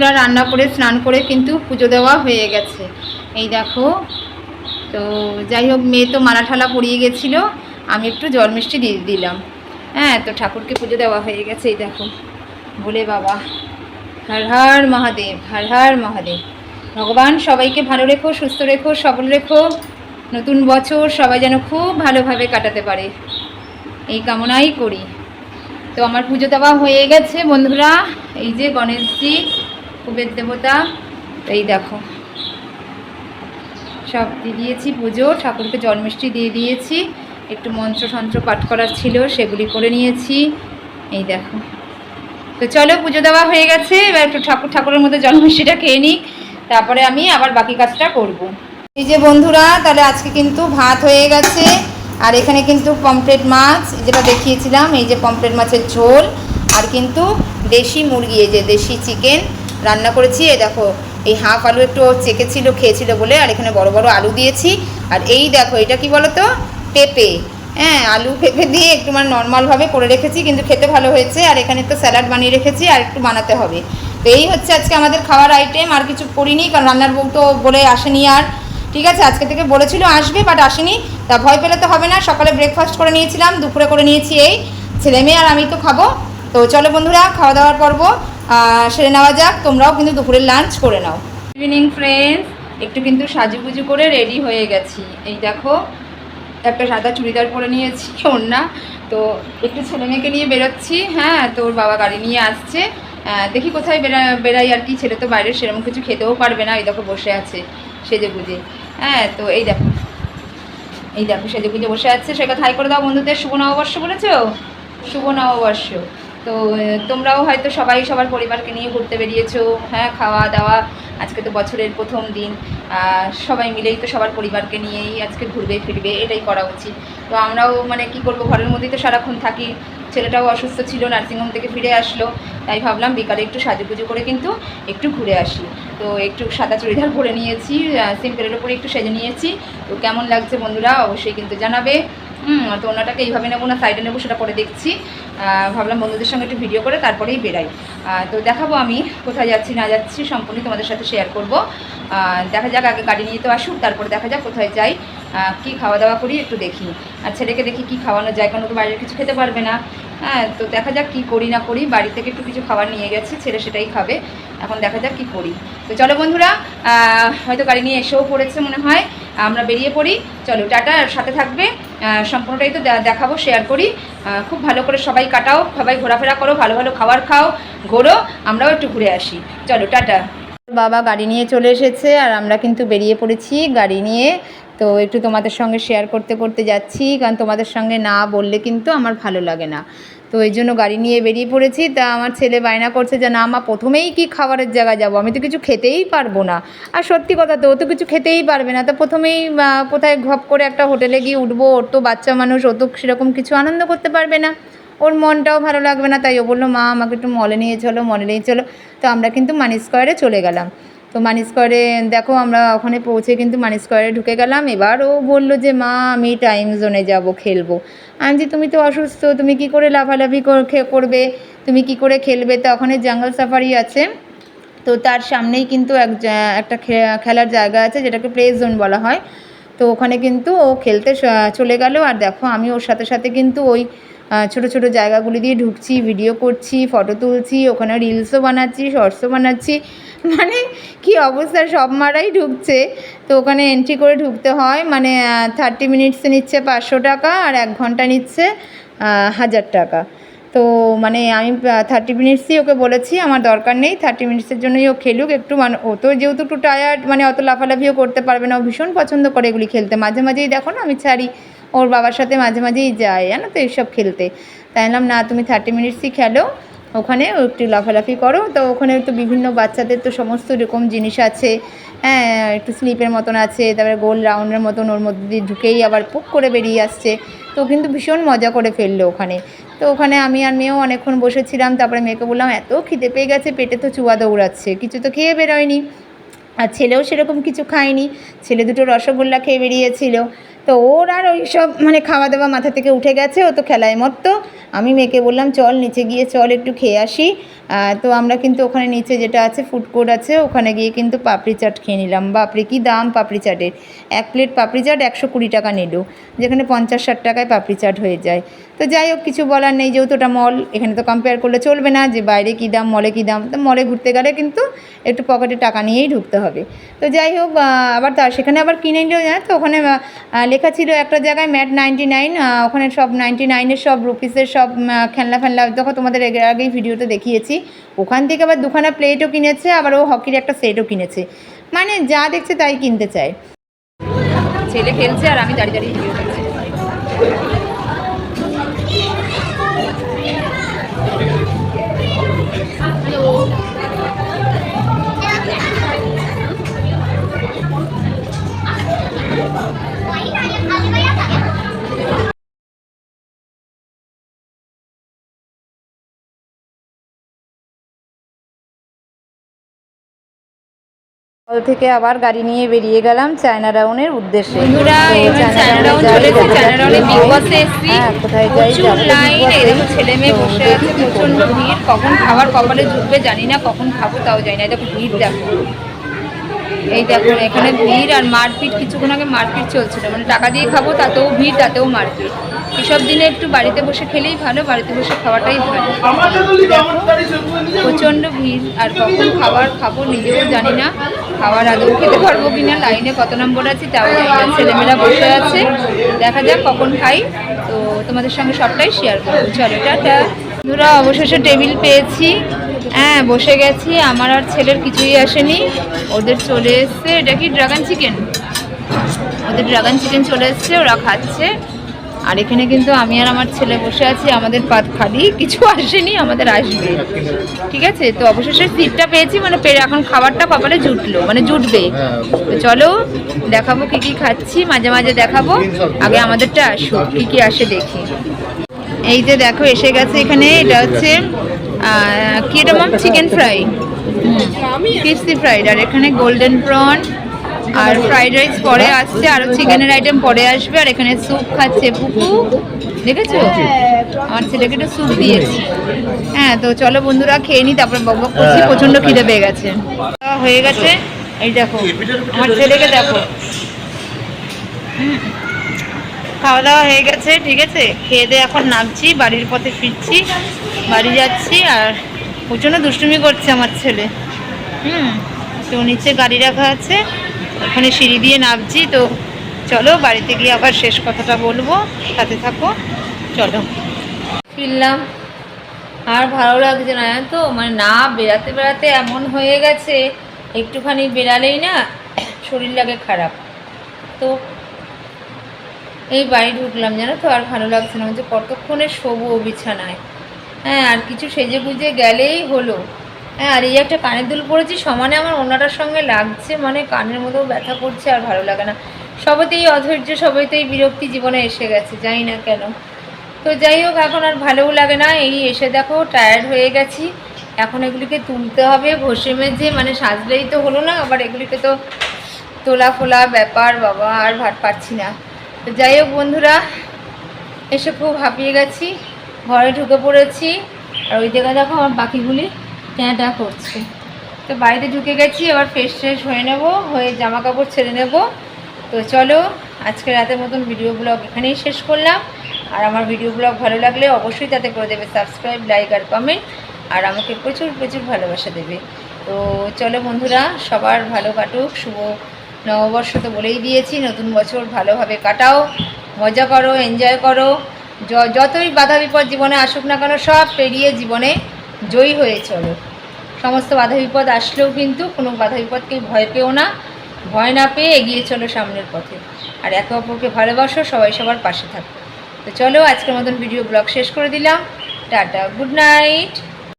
বন্ধুরা রান্না করে, স্নান করে কিন্তু পুজো দেওয়া হয়ে গেছে। এই দেখো, তো যাই হোক, মেয়ে তো মালা ঠালা পরিয়ে গেছিল, আমি একটু জল মিষ্টি দিয়ে দিলাম। হ্যাঁ তো ঠাকুরকে পুজো দেওয়া হয়ে গেছে, এই দেখো। বলে বাবা। হর হর মহাদেব, হর হর মহাদেব। ভগবান সবাইকে ভালো রেখো, সুস্থ রেখো, সবল রেখো। নতুন বছর সবাই যেন খুব ভালোভাবে কাটাতে পারে। এই কামনাই করি। তো আমার পুজো দেওয়া হয়ে গেছে, বন্ধুরা। এই যে গণেশজি কুবের দেবতা। এই দেখো। সব দিয়ে দিয়েছি পুজো। ঠাকুরকে জন্মিষ্টি দিয়ে দিয়েছি। একটু মন্ত্র তন্ত্র পাঠ করার ছিল, সেগুলি করে নিয়েছি। এই দেখো। তো চলো পুজো দেওয়া হয়ে গেছে। এবার একটু ঠাকুর, ঠাকুরের মধ্যে জন্মিষ্টিটা খেয়ে নিই। তারপরে আমি আবার বাকি কাজটা করব। এই যে বন্ধুরা, তাহলে আজকে কিন্তু ভাত হয়ে গেছে। আর এখানে কিন্তু পমফ্রেট মাছ যেটা দেখিয়েছিলাম, এই যে পমফ্রেট মাছের ঝোল। আর কিন্তু দেশি মুরগি, এই যে দেশি চিকেন। রান্না করেছি। এই দেখো, এই হাফ আলু একটু চেকেছিল, খেয়েছিল বলে, আর এখানে বড় বড় আলু দিয়েছি। আর এই দেখো, এটা কি বলো তো পেঁপে। হ্যাঁ আলু পেঁপে দিয়ে একটু মানে নর্মালভাবে করে রেখেছি, কিন্তু খেতে ভালো হয়েছে। আর এখানে তো স্যালাড বানিয়ে রেখেছি, আর একটু বানাতে হবে। তো এই হচ্ছে আজকে আমাদের খাওয়ার আইটেম আর কিছু করিনি, কারণ রান্নার বউ তো বলে আসেনি আর। ঠিক আছে, আজকে থেকে বলেছিল আসবে বাট আসেনি। তা ভয় পেলে তো হবে না, সকালে ব্রেকফাস্ট করে নিয়েছিলাম, দুপুরে করে নিয়েছি এই। ছেলে মেয়ে আর আমি তো খাব। তো চলো বন্ধুরা, খাওয়া দাওয়ার পর্ব। সেরে নেওয়া যাক, তোমরাও কিন্তু দুপুরের লাঞ্চ করে নাও। ইভিনিং ফ্রেন্ডস একটু কিন্তু সাজুগুজু করে রেডি হয়ে গেছি। এই দেখো, একটা সাদা চুড়িদার পরে নিয়েছি ওড়না তো একটু ছেলে মেয়েকে নিয়ে বেরোচ্ছি হ্যাঁ তোর বাবা গাড়ি নিয়ে আসছে। দেখি কোথায় বেরা বেরাই আর কি। ছেলে তো বাইরে, সেরকম কিছু খেতেও পারবে না। এই দেখো বসে আছে সেজে গুজে হ্যাঁ তো এই দেখো। এই দেখো সেজে গুজে বসে আছে। সে কথা করে দাও বন্ধুদের। শুভ নববর্ষ বলেছ? শুভ নববর্ষ। তো তোমরাও হয়তো সবাই সবার পরিবারকে নিয়ে ঘুরতে বেরিয়েছো। হ্যাঁ খাওয়া দাওয়া, আজকে তো বছরের প্রথম দিন। সবাই মিলেই তো সবার পরিবারকে নিয়েই আজকে ঘুরবে, ফিরবে, এটাই করা উচিত। তো আমরাও মানে কি করব, ঘরের মধ্যেই তো সারাক্ষণ থাকি। ছেলেটাও অসুস্থ ছিল, নার্সিংহোম থেকে ফিরে আসলো। তাই ভাবলাম বিকালে একটু সাজুগুজু করে কিন্তু একটু ঘুরে আসি। তো একটু সাদা চুড়িদার পরে নিয়েছি সিম্পলের উপরে একটু সেজে নিয়েছি। তো কেমন লাগছে বন্ধুরা, অবশ্যই কিন্তু জানাবে। হুম, তো ওনাটাকে এইভাবে নেব, না সাইডে নেব সেটা পরে দেখছি। ভাবলাম বন্ধুদের সঙ্গে একটু ভিডিও করে তারপরেই বেরাই। তো দেখাবো আমি কোথায় যাচ্ছি, না যাচ্ছি সম্পূর্ণ তোমাদের সাথে শেয়ার করব। দেখা যাক, আগে গাড়ি নিয়ে তো আসুক, তারপরে দেখা যাক কোথায় যাই। কি খাওয়া দাওয়া করি একটু দেখি। আর ছেলেকে দেখি কি খাওয়ানো যায় কারণ তো বাইরের কিছু খেতে পারবে না। হ্যাঁ তো দেখা যাক কি করি, না করি। বাড়ি থেকে একটু কিছু খাবার নিয়ে গেছি, ছেলে সেটাই খাবে। এখন দেখা যাক কি করি। তো চলো বন্ধুরা হয়তো গাড়ি নিয়ে এসেও পড়েছে মনে হয়। আমরা বেরিয়ে পড়ি। চলো, টাটা সাথে থাকবে। সম্পূর্ণটাই তো দেখাবো শেয়ার করি। খুব ভালো করে সবাই কাটাও, সবাই ঘোরাফেরা করো, ভালো ভালো খাবার খাও, ঘোরো, আমরাও একটু ঘুরে আসি। চলো, টাটা। বাবা গাড়ি নিয়ে চলে এসেছে, আর আমরা কিন্তু বেরিয়ে পড়েছি গাড়ি নিয়ে। তো একটু তোমাদের সঙ্গে শেয়ার করতে করতে যাচ্ছি, কারণ তোমাদের সঙ্গে না বললে কিন্তু আমার ভালো লাগে না। তো এই জন্য গাড়ি নিয়ে বেরিয়ে পড়েছি। তা আমার ছেলে বায়না করছে যে, না মা, প্রথমেই কি খাবারের জায়গায় যাব? আমি তো কিছু খেতেই পারব না। আর সত্যি কথা তো, ও তো কিছু খেতেই পারবে না। তো প্রথমেই কোথায় ঘপ করে একটা হোটেলে গিয়ে উঠবো। ওর তো বাচ্চা মানুষ, ও তো সেরকম কিছু আনন্দ করতে পারবে না। ওর মনটাও ভালো লাগবে না। তাই ও বলল, মা, আমাকে একটু মলে নিয়ে চলো, মলে নিয়ে চলো। তো আমরা কিন্তু মানি স্কোয়ারে চলে গেলাম। তো মানি স্কোয়ারে দেখো আমরা ওখানে পৌঁছে কিন্তু মানি স্কোয়ারে ঢুকে গেলাম। এবার ও বলল যে, মা, আমি টাইম জোনে যাব, খেলব। আমি যে তুমি তো অসুস্থ, তুমি কি করে লাফালাফি কর- করবে? তুমি কি করে খেলবে? তো ওখানে জঙ্গল সাফারি আছে। তো তার সামনেই কিন্তু এক একটা খেলার জায়গা আছে, যেটাকে প্লে জোন বলা হয়। তো ওখানে কিন্তু ও খেলতে চলে গেল। আর দেখো, আমি ওর সাথে সাথে কিন্তু ওই ছোট ছোট জায়গাগুলি দিয়ে ঢুকছি ভিডিও করছি ফটো তুলছি, ওখানে রিলসও বানাচ্ছি শর্টসও বানাচ্ছি। মানে কি অবস্থা, সব মারাই ঢুকছে। তো ওখানে এন্ট্রি করে ঢুকতে হয় মানে থার্টি মিনিটসে নিচ্ছে পাঁচশো টাকা আর এক ঘণ্টা নিচ্ছে হাজার টাকা। তো মানে আমি থার্টি মিনিটসই ওকে বলেছি, আমার দরকার নেই থার্টি মিনিটসের জন্যই ও খেলুক একটু। মানে ও তো যেহেতু একটু টায়ার্ড মানে অত লাফালাফিও করতে পারবে না, ও ভীষণ পছন্দ করে এগুলি খেলতে। মাঝে মাঝেই দেখো না, আমি ছাড়ি। ওর বাবার সাথে মাঝে মাঝেই যায়, জানো তো এইসব খেলতে। তাই বললাম, না, তুমি থার্টি মিনিটসই খেলো। ওখানে একটু লাফালাফি করো। তো ওখানে তো বিভিন্ন বাচ্চাদের তো সমস্ত রকম জিনিস আছে। হ্যাঁ একটু স্লিপের মতন আছে, তারপরে গোল রাউন্ডের মতন ওর মধ্যে দিয়ে ঢুকেই আবার পুক করে বেরিয়ে আসছে। তো কিন্তু ভীষণ মজা করে ফেলল ওখানে। তো ওখানে আমি আর মেয়েও অনেকক্ষণ বসেছিলাম, তারপরে মেয়েকে বললাম, এত খিদে পেয়ে গেছে, পেটে তো চুয়া দৌড়াচ্ছে, কিছু তো খেয়ে বেরোয়নি। আর ছেলেও সেরকম কিছু খায়নি। ছেলে দুটো রসগোল্লা খেয়ে বেরিয়েছিল। তো ওর আর ওই সব মানে খাওয়া দাওয়া মাথা থেকে উঠে গেছে, ও তো খেলায় মত্ত। আমি মেয়েকে বললাম, চল নিচে গিয়ে চল একটু খেয়ে আসি। তো আমরা কিন্তু ওখানে নিচে যেটা আছে ফুড কোর্ট আছে, ওখানে গিয়ে কিন্তু পাপড়ি চাট খেয়ে নিলাম। বাপরে, কী দাম পাপড়ি চাটের? এক প্লেট পাপড়ি চাট একশো কুড়ি টাকা নিল, যেখানে পঞ্চাশ ষাট টাকায় পাপড়ি চাট হয়ে যায়। তো যাই হোক, কিছু বলার নেই, যেহেতু ওটা মল এখানে তো কম্পেয়ার করলে চলবে না যে বাইরে কী দাম মলে কী দাম। তো মলে ঘুরতে গেলে কিন্তু একটু পকেটে টাকা নিয়েই ঢুকতে হবে। তো যাই হোক আবার তার সেখানে আবার কিনে নিলেও জানো তো? ওখানে লেখা ছিল একটা জায়গায় ম্যাট নাইনটি নাইন ওখানে সব নাইনটি নাইনের সব রুপিসের সব খেলনা ফেলনা যখন তোমাদের এর আগেই ভিডিওতে দেখিয়েছি। ওখান থেকে আবার দুখানা প্লেটও কিনেছে, আবার ও হকির একটা সেটও কিনেছে। মানে যা দেখছে তাই কিনতে চায়। ছেলে খেলছে আর আমি দাঁড়িয়ে দাঁড়িয়ে ভিডিও থেকে আবার গাড়ি নিয়ে বেরিয়ে গেলাম চায়না রাউনের উদ্দেশ্যে। কোথায় যাই। হ্যাঁ, কোথায় ছেলে মেয়ে বসে আছে প্রচণ্ড ভিড় কখন খাবার কপালে জানি না কখন খাব তাও জানি না। দেখো ভিড় দেখো। এই দেখো এখানে ভিড় আর মারপিট কিছুক্ষণ আগে মারপিট চলছিল। মানে টাকা দিয়ে খাব তাতেও ভিড় তাতেও মারপিট। এসব দিনে একটু বাড়িতে বসে খেলেই ভালো বাড়িতে বসে খাওয়াটাই ভালো। প্রচণ্ড ভিড় আর কখন খাবার খাব নিজেও জানি না। খাবার আদৌ খেতে পারব কিনা লাইনে কত নম্বর আছে, তাও ছেলেমেয়েরা বসে আছে। দেখা যাক কখন খাই। তো তোমাদের সঙ্গে সবটাই শেয়ার করব। চলো, টাটা। বন্ধুরা, অবশেষে টেবিল পেয়েছি। হ্যাঁ বসে গেছি। আমার আর ছেলের কিছুই আসেনি। ওদের চলে এসছে। এটা কি ড্রাগন চিকেন ওদের ড্রাগন চিকেন চলে এসছে। ওরা খাচ্ছে। আর এখানে কিন্তু আমি আর আমার ছেলে বসে আছি আমাদের পাত খালি কিছু আসেনি আমাদের আসবে। ঠিক আছে? তো অবশেষে সিটটা পেয়েছি মানে পেয়ে এখন খাবারটা কপালে জুটলো মানে জুটবে। তো চলো দেখাবো কি কি খাচ্ছি মাঝে মাঝে দেখাবো আগে আমাদেরটা আসুক কি কি আসে দেখি। এই যে দেখো এসে গেছে এখানে এটা হচ্ছে কি এটা মাম চিকেন ফ্রাই ক্রিসপি ফ্রাইড আর এখানে গোল্ডেন প্রন আর ফ্রাইড রাইস পরে আসছে আরও চিকেনের আইটেম পরে আসবে আর এখানে স্যুপ খাচ্ছে পুকু দেখেছ? আমার ছেলেকে একটু স্যুপ দিয়েছি। হ্যাঁ তো চলো বন্ধুরা খেয়ে নিই তারপরে বক বক করছি প্রচণ্ড খিদে পেয়ে গেছে। হয়ে গেছে এই দেখো আমার ছেলেকে দেখো। হুম। খাওয়া দাওয়া হয়ে গেছে ঠিক আছে? খেয়ে দিয়ে এখন নামছি বাড়ির পথে ফিরছি বাড়ি যাচ্ছি আর প্রচণ্ড দুষ্টুমি করছে আমার ছেলে। হুম তো নিচে গাড়ি রাখা আছে। ওখানে সিঁড়ি দিয়ে নামছি, তো চলো বাড়িতে গিয়ে আবার শেষ কথাটা বলব, সাথে থাকো, চলো। ফিরলাম। আর ভালো লাগছে না তো? মানে না বেড়াতে বেড়াতে এমন হয়ে গেছে, একটুখানি বেরালেই না শরীর লাগে খারাপ। তো এই বাড়ি ঢুকলাম জানো তো? আর ভালো লাগছে না। যে কতক্ষণে শোবো বিছানায়। হ্যাঁ আর কিছু সেজে গুজে গেলেই হলো। হ্যাঁ আর এই একটা কানের দুল পরেছি, সমানে আমার ওনাটার সঙ্গে লাগছে মানে কানের মধ্যেও ব্যথা করছে আর ভালো লাগে না। সবেতেই অধৈর্য, সবেতেই বিরক্তি জীবনে এসে গেছে, জানি না কেন। তো যাই হোক, এখন আর ভালোও লাগে না, এই এসে দেখো টায়ার্ড হয়ে গেছি। এখন এগুলিকে তুলতে হবে, ঘষে মেঝে মানে সাজলেই তো হলো না, আবার এগুলিকে তো তোলা ফোলা ব্যাপার, বাবা, আর ভাট পাচ্ছি না। তো যাই হোক, বন্ধুরা, এসে খুব হাঁপিয়ে গেছি, ঘরে ঢুকে পড়েছি, আর ওই জায়গায় দেখো আমার পাখিগুলি ট্যাঁটা করছে। তো বাড়িতে ঢুকে গেছি, এবার ফ্রেশ ফ্রেশ হয়ে নেব, হয়ে জামা কাপড় ছেড়ে নেব। তো চলো, আজকে রাতের মতন ভিডিও ব্লগ এখানেই শেষ করলাম। আর আমার ভিডিও ব্লগ ভালো লাগলে অবশ্যই তাতে করে দেবে সাবস্ক্রাইব লাইক আর কমেন্ট আর আমাকে প্রচুর প্রচুর ভালোবাসা দেবে। তো চলো বন্ধুরা, সবার ভালো কাটুক, শুভ নববর্ষ তো বলেই দিয়েছি, নতুন বছর ভালোভাবে কাটাও, মজা করো এনজয় করো। যতই বাধা বিপদ জীবনে আসুক না কেন, সব পেরিয়ে জীবনে জয়ী হয়ে চলো। সমস্ত বাধা বিপদ আসলেও কিন্তু কোনো বাধা বিপদকে ভয় পেও না, ভয় না পেয়ে এগিয়ে চলো সামনের পথে। আর একে অপরকে ভালোবাসো, সবাই সবার পাশে থাকো। তো চলো আজকের মতন ভিডিও ব্লগ শেষ করে দিলাম। Tata good night